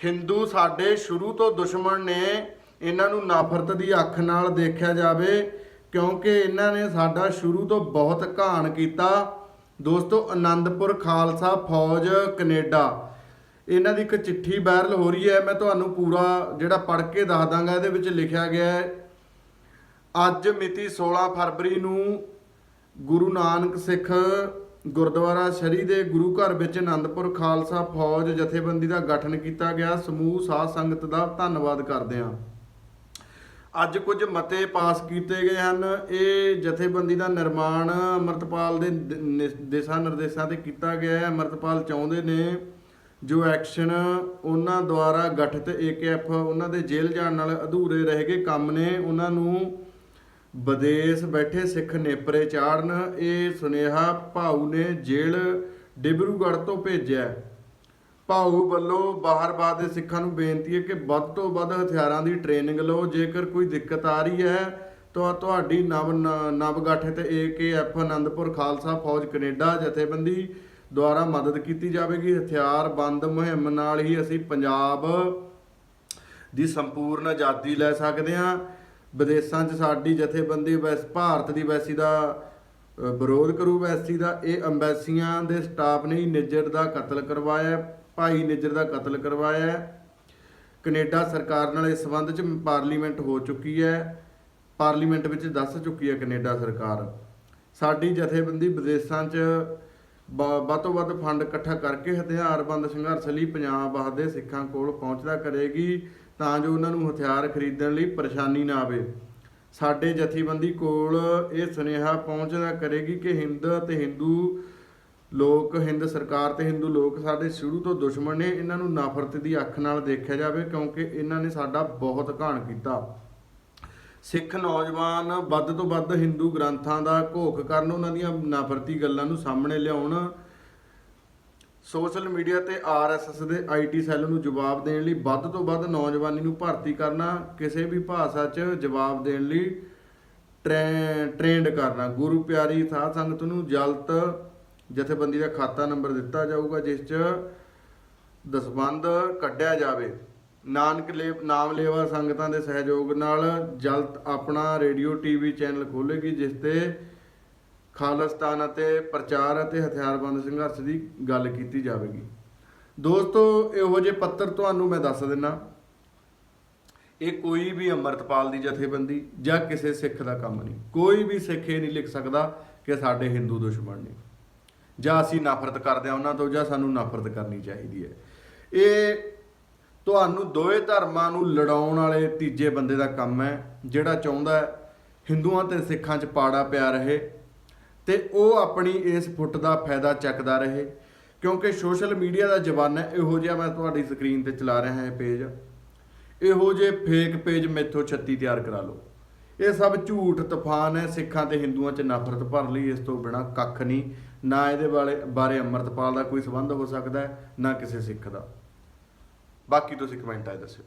ਹਿੰਦੂ ਸਾਡੇ ਸ਼ੁਰੂ ਤੋਂ ਦੁਸ਼ਮਣ ਨੇ ਇਹਨਾਂ ਨੂੰ ਨਫ਼ਰਤ ਦੀ ਅੱਖ ਨਾਲ ਦੇਖਿਆ ਜਾਵੇ, ਕਿਉਂਕਿ ਇਹਨਾਂ ਨੇ ਸਾਡਾ ਸ਼ੁਰੂ ਤੋਂ ਬਹੁਤ ਘਾਣ ਕੀਤਾ। ਦੋਸਤੋ ਆਨੰਦਪੁਰ ਖਾਲਸਾ ਫੌਜ, ਕੈਨੇਡਾ। ਇਹਨਾਂ ਦੀ ਇੱਕ ਚਿੱਠੀ ਵਾਇਰਲ ਹੋ ਰਹੀ ਹੈ, ਮੈਂ ਤੁਹਾਨੂੰ ਪੂਰਾ ਜਿਹੜਾ ਪੜ੍ਹ ਕੇ ਦੱਸ ਦਾਂਗਾ, ਇਹਦੇ ਵਿੱਚ ਲਿਖਿਆ ਗਿਆ ਹੈ, ਅੱਜ ਮਿਤੀ 16 ਫਰਵਰੀ ਨੂੰ ਗੁਰੂ ਨਾਨਕ ਸਿੱਖ ਗੁਰਦੁਆਰਾ ਸ਼ਰੀ ਦੇ ਗੁਰੂ ਘਰ ਵਿੱਚ ਆਨੰਦਪੁਰ ਖਾਲਸਾ ਫੌਜ ਜਥੇਬੰਦੀ ਦਾ ਗਠਨ ਕੀਤਾ ਗਿਆ। ਸਮੂਹ ਸਾਧ ਸੰਗਤ ਦਾ ਧੰਨਵਾਦ ਕਰਦੇ ਹਾਂ। ਅੱਜ ਕੁਝ ਮਤੇ ਪਾਸ ਕੀਤੇ ਗਏ ਹਨ। ਇਹ ਜਥੇਬੰਦੀ ਦਾ ਨਿਰਮਾਣ ਅਮਰਤਪਾਲ ਦੇ ਨਿ- ਦਿਸ਼ਾ ਨਿਰਦੇਸ਼ਾਂ ਤੇ ਕੀਤਾ ਗਿਆ ਹੈ। ਅਮਰਤਪਾਲ ਚਾਹੁੰਦੇ ਨੇ ਜੋ ਐਕਸ਼ਨ ਉਹਨਾਂ ਦੁਆਰਾ ਗਠਿਤ ਏਕੇਐਫ ਉਹਨਾਂ ਦੇ ਜੇਲ੍ਹ ਜਾਣ ਨਾਲ ਅਧੂਰੇ ਰਹਿ ਗਏ ਕੰਮ ਨੇ। ਉਹਨਾਂ ਨੂੰ ਵਿਦੇਸ਼ ਬੈਠੇ ਸਿੱਖ ਨੇਪਰੇ ਚਾੜਨ, ਇਹ ਸੁਨੇਹਾ ਭਾਊ ਨੇ ਜੇਲ੍ਹ ਡਿਬਰੂਗੜ੍ਹ ਤੋਂ ਭੇਜਿਆ ਹੈ। ਭਾਊ ਵੱਲੋਂ ਬਾਹਰ-ਬਾਹਰ ਦੇ ਸਿੱਖਾਂ ਨੂੰ ਬੇਨਤੀ ਹੈ ਕਿ ਵੱਧ ਤੋਂ ਵੱਧ ਹਥਿਆਰਾਂ ਦੀ ਟ੍ਰੇਨਿੰਗ ਲਓ। ਜੇਕਰ ਕੋਈ ਦਿੱਕਤ ਆ ਰਹੀ ਹੈ, ਤਾਂ ਤੁਹਾਡੀ ਨਵ ਨ- ਨਵ ਗਠਿਤ ਏਕੇਐਫ ਆਨੰਦਪੁਰ ਖਾਲਸਾ ਫੌਜ ਕੈਨੇਡਾ ਜਥੇਬੰਦੀ ਦੁਆਰਾ ਮਦਦ ਕੀਤੀ ਜਾਵੇਗੀ। ਹਥਿਆਰ ਬੰਦ ਮੁਹਿੰਮ ਨਾਲ ਹੀ ਅਸੀਂ ਪੰਜਾਬ ਦੀ ਸੰਪੂਰਨ ਆਜ਼ਾਦੀ ਲੈ ਸਕਦੇ ਹਾਂ। ਵਿਦੇਸ਼ਾਂ 'ਚ ਸਾਡੀ ਜਥੇਬੰਦੀ ਵੈਸ, ਭਾਰਤ ਦੀ ਵੈਸੀ ਦਾ ਵਿਰੋਧ ਕਰੂ, ਵੈਸੀ ਦਾ, ਇਹ ਅੰਬੈਸੀਆਂ ਦੇ ਸਟਾਫ ਨੇ ਹੀ ਨਿੱਜਰ ਦਾ ਕਤਲ ਕਰਵਾਇਆ ਭਾਈ ਨਿੱਜਰ ਦਾ ਕਤਲ ਕਰਵਾਇਆ ਹੈ। ਕੈਨੇਡਾ ਸਰਕਾਰ ਨਾਲ ਇਸ ਸੰਬੰਧ 'ਚ ਪਾਰਲੀਮੈਂਟ ਹੋ ਚੁੱਕੀ ਹੈ ਪਾਰਲੀਮੈਂਟ ਵਿੱਚ ਦੱਸ ਚੁੱਕੀ ਹੈ ਕੈਨੇਡਾ ਸਰਕਾਰ ਸਾਡੀ ਜਥੇਬੰਦੀ ਵਿਦੇਸ਼ਾਂ 'ਚ ਵੱਧ ਤੋਂ ਵੱਧ ਫੰਡ ਇਕੱਠਾ ਕਰਕੇ ਹਥਿਆਰਬੰਦ ਸੰਘਰਸ਼ ਲਈ ਪੰਜਾਬ ਦੇ ਸਿੱਖਾਂ ਕੋਲ ਪਹੁੰਚਦਾ ਕਰੇਗੀ ਤਾਂ ਜੋ ਉਹਨਾਂ ਨੂੰ ਹਥਿਆਰ ਖਰੀਦਣ ਲਈ ਪਰੇਸ਼ਾਨੀ ਨਾ ਆਵੇ। ਸਾਡੇ ਜਥੇਬੰਦੀ ਕੋਲ ਇਹ ਸੁਨੇਹਾ ਪਹੁੰਚਦਾ ਕਰੇਗੀ ਕਿ ਹਿੰਦ ਅਤੇ ਹਿੰਦੂ ਲੋਕ, ਹਿੰਦ ਸਰਕਾਰ ਤੇ ਹਿੰਦੂ ਲੋਕ ਸਾਡੇ ਸ਼ੁਰੂ ਤੋਂ ਦੁਸ਼ਮਣ ਨੇ, ਇਹਨਾਂ ਨੂੰ ਨਫ਼ਰਤ ਦੀ ਅੱਖ ਨਾਲ ਦੇਖਿਆ ਜਾਵੇ ਕਿਉਂਕਿ ਇਹਨਾਂ ਨੇ ਸਾਡਾ ਬਹੁਤ ਘਾਣ ਕੀਤਾ। ਸਿੱਖ ਨੌਜਵਾਨ ਵੱਧ ਤੋਂ ਵੱਧ ਹਿੰਦੂ ਗ੍ਰੰਥਾਂ ਦਾ ਘੋਖ ਕਰਨ, ਉਹਨਾਂ ਦੀਆਂ ਨਫ਼ਰਤੀ ਗੱਲਾਂ ਨੂੰ ਸਾਹਮਣੇ ਲਿਆਉਣ। ਸੋਸ਼ਲ ਮੀਡੀਆ ਤੇ ਆਰਐਸਐਸ ਦੇ ਆਈਟੀ ਸੈੱਲ ਨੂੰ ਜਵਾਬ ਦੇਣ ਲਈ ਵੱਧ ਤੋਂ ਵੱਧ ਨੌਜਵਾਨੀ ਨੂੰ ਭਰਤੀ ਕਰਨਾ, ਕਿਸੇ ਵੀ ਭਾਸ਼ਾ 'ਚ ਜਵਾਬ ਦੇਣ ਲਈ ਟ੍ਰੈ- ਟ੍ਰੇਨਡ ਕਰਨਾ। ਗੁਰੂ ਪਿਆਰੀ ਸਾਧ ਸੰਗਤ ਨੂੰ ਜਲਤ ਜਥੇਬੰਦੀ ਦਾ ਖਾਤਾ ਨੰਬਰ ਦਿੱਤਾ ਜਾਊਗਾ, ਜਿਸ 'ਚ ਦਸਬੰਦ ਕੱਢਿਆ ਜਾਵੇ। ਨਾਨਕ ਲੇ ਨਾਮ ਲੇਵਾ ਸੰਗਤਾਂ ਦੇ ਸਹਿਯੋਗ ਨਾਲ ਜਲਦ ਆਪਣਾ ਰੇਡੀਓ ਟੀਵੀ ਚੈਨਲ ਖੋਲੇਗੀ, ਜਿਸ ਤੇ ਖਾਲਸਤਾਨ ਅਤੇ ਪ੍ਰਚਾਰ ਅਤੇ ਹਥਿਆਰਬੰਦ ਸੰਘਰਸ਼ ਦੀ ਗੱਲ ਕੀਤੀ ਜਾਵੇਗੀ। ਦੋਸਤੋ, ਇਹੋ ਜਿਹੇ ਪੱਤਰ ਤੁਹਾਨੂੰ ਮੈਂ ਦੱਸ ਦਿੰਨਾ। ਇਹ ਕੋਈ ਵੀ ਅੰਮ੍ਰਿਤਪਾਲ ਦੀ ਜਥੇਬੰਦੀ ਜਾਂ ਕਿਸੇ ਸਿੱਖ ਦਾ ਕੰਮ ਨਹੀਂ। ਕੋਈ ਵੀ ਸਿੱਖ ਇਹ ਨਹੀਂ ਲਿਖ ਸਕਦਾ ਕਿ ਸਾਡੇ ਹਿੰਦੂ ਦੁਸ਼ਮਣ ਨੇ। ਜਾਂ ਅਸੀਂ ਨਫ਼ਰਤ ਕਰਦੇ ਹਾਂ ਉਹਨਾਂ ਤੋਂ ਜਾਂ ਸਾਨੂੰ ਨਫ਼ਰਤ ਕਰਨੀ ਚਾਹੀਦੀ ਹੈ। ਇਹ ਤੁਹਾਨੂੰ ਦੋਏ ਧਰਮਾਂ ਨੂੰ ਲੜਾਉਣ ਵਾਲੇ ਤੀਜੇ ਬੰਦੇ ਦਾ ਕੰਮ ਹੈ, ਜਿਹੜਾ ਚਾਹੁੰਦਾ ਹੈ ਹਿੰਦੂਆਂ ਤੇ ਸਿੱਖਾਂ 'ਚ ਪਾੜਾ ਪਿਆ ਰਹੇ ਤੇ ਉਹ ਆਪਣੀ ਇਸ ਫੁੱਟ ਦਾ ਫਾਇਦਾ ਚੱਕਦਾ ਰਹੇ, ਕਿਉਂਕਿ ਸੋਸ਼ਲ ਮੀਡੀਆ ਦਾ ਜ਼ਮਾਨਾ ਇਹੋ ਜਿਹਾ ਮੈਂ ਤੁਹਾਡੀ ਸਕਰੀਨ ਤੇ ਚਲਾ ਰਿਹਾ ਹਾਂ ਪੇਜ। ਇਹੋ ਜਿਹੇ ਫੇਕ ਪੇਜ ਮੈਥੋਂ 36 ਤਿਆਰ ਕਰਾ ਲਓ। ਇਹ ਸਭ ਝੂਠ, ਤੂਫਾਨ ਹੈ, ਸਿੱਖਾਂ ਤੇ ਹਿੰਦੂਆਂ 'ਚ ਨਫ਼ਰਤ ਭਰ ਲਈ, ਇਸ ਤੋਂ ਬਿਨਾ ਕੱਖ ਨਹੀਂ, ਨਾ ਇਹਦੇ ਬਾਰੇ ਬਾਰੇ ਅੰਮ੍ਰਿਤਪਾਲ ਦਾ ਕੋਈ ਸੰਬੰਧ ਹੋ ਸਕਦਾ ਹੈ, ਨਾ ਕਿਸੇ ਸਿੱਖ ਦਾ। ਬਾਕੀ ਤੁਸੀਂ ਕਮੈਂਟਾਂ 'ਚ ਦੱਸਿਓ